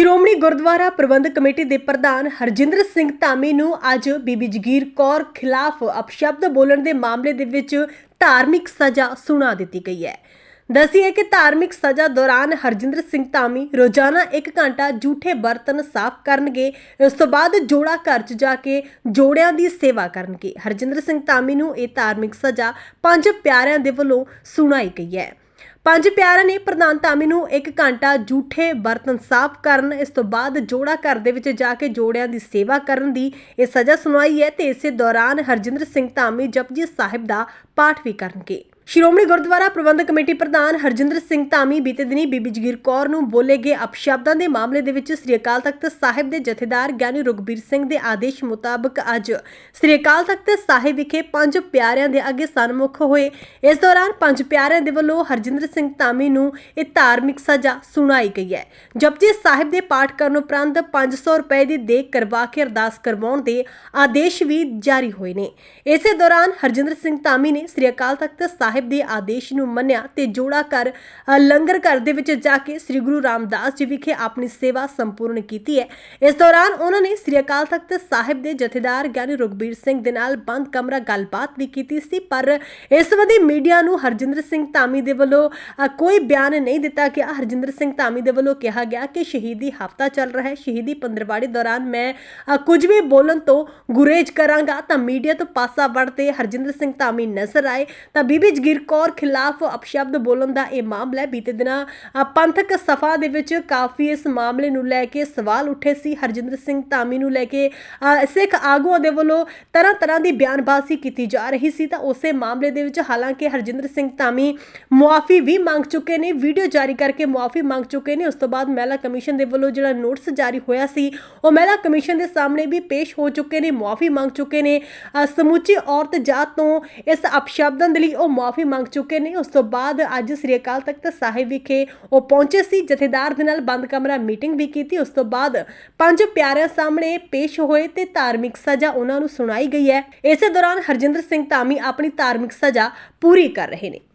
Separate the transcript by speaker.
Speaker 1: ਸ਼੍ਰੋਮਣੀ ਗੁਰਦੁਆਰਾ ਪ੍ਰਬੰਧਕ committee ਦੇ ਪ੍ਰਧਾਨ ਹਰਜਿੰਦਰ ਸਿੰਘ ਧਾਮੀ ਨੂੰ ਅੱਜ ਬੀਬੀ ਜਗੀਰ ਕੌਰ ਖਿਲਾਫ ਅਪਸ਼ਬਦ ਬੋਲਣ ਦੇ ਮਾਮਲੇ ਦੇ ਵਿੱਚ ਧਾਰਮਿਕ ਸਜ਼ਾ ਸੁਣਾ ਦਿੱਤੀ ਗਈ ਹੈ। ਦੱਸੀਏ ਕਿ ਧਾਰਮਿਕ ਸਜ਼ਾ ਦੌਰਾਨ ਹਰਜਿੰਦਰ ਸਿੰਘ ਧਾਮੀ ਰੋਜ਼ਾਨਾ 1 ਘੰਟਾ ਝੂਠੇ ਬਰਤਨ ਸਾਫ਼ ਕਰਨਗੇ, ਇਸ ਤੋਂ ਬਾਅਦ ਜੋੜਾ ਘਰ 'ਚ ਜਾ ਕੇ ਜੋੜਿਆਂ ਦੀ ਸੇਵਾ ਕਰਨਗੇ। ਹਰਜਿੰਦਰ ਸਿੰਘ ਧਾਮੀ ਨੂੰ ਇਹ ਧਾਰਮਿਕ ਸਜ਼ਾ ਪੰਜ ਪਿਆਰਿਆਂ ਦੇ ਵੱਲੋਂ ਸੁਣਾਈ ਗਈ ਹੈ। ਪੰਜ ਪਿਆਰਿਆਂ ਨੇ ਪ੍ਰਧਾਨ ਧਾਮੀ ਨੂੰ 1 ਘੰਟਾ ਝੂਠੇ ਬਰਤਨ ਸਾਫ਼ ਕਰਨ, ਇਸ ਤੋਂ ਬਾਅਦ ਜੋੜਾ ਘਰ ਦੇ ਵਿੱਚ ਜਾ ਕੇ ਜੋੜਿਆਂ ਦੀ ਸੇਵਾ ਕਰਨ ਦੀ ਇਹ ਸਜ਼ਾ ਸੁਣਾਈ ਹੈ ਤੇ ਇਸੇ ਦੌਰਾਨ ਹਰਜਿੰਦਰ ਸਿੰਘ ਧਾਮੀ ਜਪਜੀ ਸਾਹਿਬ ਦਾ ਪਾਠ ਵੀ ਕਰਨਗੇ। ਸ਼੍ਰੋਮਣੀ ਗੁਰਦੁਆਰਾ ਪ੍ਰਬੰਧਕ ਕਮੇਟੀ ਪ੍ਰਧਾਨ ਹਰਜਿੰਦਰ ਸਿੰਘ ਧਾਮੀ ਬੀਤੇ ਦਿਨੀ ਬੀਬੀ ਜਗੀਰ ਕੌਰ ਨੂੰ ਬੋਲੇ ਗਏ ਅਪਸ਼ਬਦਾਂ ਦੇ ਮਾਮਲੇ ਦੇ ਵਿੱਚ ਸ੍ਰੀ ਅਕਾਲ ਤਖਤ ਸਾਹਿਬ ਦੇ ਜਥੇਦਾਰ ਗਿਆਨੀ ਰੁਗਬੀਰ ਸਿੰਘ ਦੇ ਆਦੇਸ਼ ਮੁਤਾਬਕ ਅੱਜ ਸ੍ਰੀ ਅਕਾਲ ਤਖਤ ਸਾਹਿਬ ਵਿਖੇ ਪੰਜ ਪਿਆਰਿਆਂ ਦੇ ਅੱਗੇ ਸਨਮੁਖ ਹੋਏ। ਇਸ ਦੌਰਾਨ ਪੰਜ ਪਿਆਰਿਆਂ ਦੇ ਵੱਲੋਂ ਹਰਜਿੰਦਰ ਸਿੰਘ ਧਾਮੀ ਨੂੰ ਇਹ ਧਾਰਮਿਕ ਸਜ਼ਾ ਸੁਣਾਈ ਗਈ ਹੈ। ਜਪਜੀ ਸਾਹਿਬ ਦੇ ਪਾਠ ਕਰਨ ਉਪਰੰਤ 500 ਰੁਪਏ ਦੀ ਦੇਖ ਕਰਵਾ ਕੇ ਅਰਦਾਸ ਕਰਵਾਉਣ ਦੇ ਆਦੇਸ਼ ਵੀ ਜਾਰੀ ਹੋਏ ਨੇ। ਇਸੇ ਦੌਰਾਨ ਹਰਜਿੰਦਰ ਸਿੰਘ ਧਾਮੀ ਨੇ ਸ੍ਰੀ ਅਕਾਲ ਤਖਤ ਸਾਹਿਬ ਦੇ ਆਦੇਸ਼ ਨੂੰ ਮੰਨਿਆ ਤੇ ਜੋੜਾ ਕਰ ਲੰਗਰ ਘਰ ਦੇ ਵਿੱਚ ਜਾ ਕੇ ਸ੍ਰੀ ਗੁਰੂ ਰਾਮਦਾਸ ਜੀ ਵਿਖੇ ਆਪਣੀ ਸੇਵਾ ਸੰਪੂਰਨ ਕੀਤੀ ਹੈ। ਇਸ ਦੌਰਾਨ ਉਹਨਾਂ ਨੇ ਸ੍ਰੀ ਅਕਾਲ ਤਖਤ ਸਾਹਿਬ ਦੇ ਜਥੇਦਾਰ ਗਿਆਨੀ ਰੁਗਬੀਰ ਸਿੰਘ ਦੇ ਨਾਲ ਬੰਦ ਕਮਰਾ ਗੱਲਬਾਤ ਵੀ ਕੀਤੀ ਸੀ ਪਰ ਇਸ ਸੰਬੰਧੀ ਮੀਡੀਆ ਨੂੰ ਹਰਜਿੰਦਰ ਸਿੰਘ ਧਾਮੀ ਦੇ ਵੱਲੋਂ ਕੋਈ ਬਿਆਨ ਨਹੀਂ ਦਿੱਤਾ ਗਿਆ। ਹਰਜਿੰਦਰ ਸਿੰਘ ਧਾਮੀ ਦੇ ਵੱਲੋਂ ਕਿਹਾ ਗਿਆ ਕਿ ਸ਼ਹੀਦੀ ਹਫਤਾ ਚੱਲ ਰਿਹਾ ਹੈ। ਸ਼ਹੀਦੀ ਪੰਦਰਵਾੜੀ ਦੌਰਾਨ ਮੈਂ ਅ, ਕੁਝ ਵੀ ਬੋਲਣ ਤੋਂ ਗੁਰੇਜ ਕਰਾਂਗਾ ਤਾਂ ਮੀਡੀਆ ਤੋਂ ਪਾਸਾ ਵੜਦੇ ਹਰਜਿੰਦਰ ਸਿੰਘ ਧਾਮੀ ਨਜ਼ਰ ਆਏ ਤਾਂ ਬੀਬੀ ਜਗੀਰ ਕੌਰ ਖਿਲਾਫ ਅਪਸ਼ਬਦ ਬੋਲਣ ਦਾ ਇਹ ਮਾਮਲਾ ਬੀਤੇ ਦਿਨਾਂ ਪੰਥਕ ਸਭਾ ਦੇ ਵਿੱਚ ਕਾਫੀ ਇਸ ਮਾਮਲੇ ਨੂੰ ਲੈ ਕੇ ਸਵਾਲ ਉੱਠੇ ਸੀ। ਹਰਜਿੰਦਰ ਸਿੰਘ ਧਾਮੀ ਨੂੰ ਲੈ ਕੇ ਸਿੱਖ ਆਗੂਆਂ ਦੇ ਵੱਲੋਂ ਤਰ੍ਹਾਂ ਤਰ੍ਹਾਂ ਦੀ ਬਿਆਨਬਾਜ਼ੀ ਕੀਤੀ ਜਾ ਰਹੀ ਸੀ। ਤਾਂ ਉਸੇ ਮਾਮਲੇ ਦੇ ਵਿੱਚ ਹਾਲਾਂਕਿ ਹਰਜਿੰਦਰ ਸਿੰਘ ਧਾਮੀ ਮੁਆਫੀ ਵੀ ਮੰਗ ਚੁੱਕੇ ਨੇ, ਵੀਡੀਓ ਜਾਰੀ ਕਰਕੇ ਮੁਆਫੀ ਮੰਗ ਚੁੱਕੇ ਨੇ। ਉਸ ਤੋਂ ਬਾਅਦ ਮਹਿਲਾ ਕਮਿਸ਼ਨ ਦੇ ਵੱਲੋਂ ਜਿਹੜਾ ਨੋਟਿਸ ਜਾਰੀ ਹੋਇਆ ਸੀ, ਉਹ ਮਹਿਲਾ ਕਮਿਸ਼ਨ ਦੇ ਸਾਹਮਣੇ ਵੀ ਪੇਸ਼ ਹੋ ਚੁੱਕੇ ਨੇ, ਮੁਆਫੀ ਮੰਗ ਚੁੱਕੇ ਨੇ। ਸਮੁੱਚੀ ਔਰਤ ਜਾਤ ਤੋਂ ਇਸ ਅਪਸ਼ਬਦਾਂ ਦੇ ਲਈ ਉਹ ਮੁਆਫੀ ਮੰਗ ਚੁੱਕੇ ਨੇ। ਉਸ ਤੋਂ ਬਾਅਦ ਅੱਜ ਸ੍ਰੀ ਅਕਾਲ ਤਖਤ ਸਾਹਿਬ ਵਿਖੇ ਉਹ ਪਹੁੰਚੇ ਸੀ। ਜਥੇਦਾਰ ਦੇ ਨਾਲ ਬੰਦ ਕਮਰਾ ਮੀਟਿੰਗ ਵੀ ਕੀਤੀ। ਉਸ ਤੋਂ ਬਾਅਦ ਪੰਜ ਪਿਆਰਿਆਂ ਸਾਹਮਣੇ ਪੇਸ਼ ਹੋਏ ਤੇ ਧਾਰਮਿਕ ਸਜ਼ਾ ਉਹਨਾਂ ਨੂੰ ਸੁਣਾਈ ਗਈ ਹੈ। ਇਸੇ ਦੌਰਾਨ ਹਰਜਿੰਦਰ ਸਿੰਘ ਧਾਮੀ ਆਪਣੀ ਧਾਰਮਿਕ ਸਜ਼ਾ ਪੂਰੀ ਕਰ ਰਹੇ ਨੇ।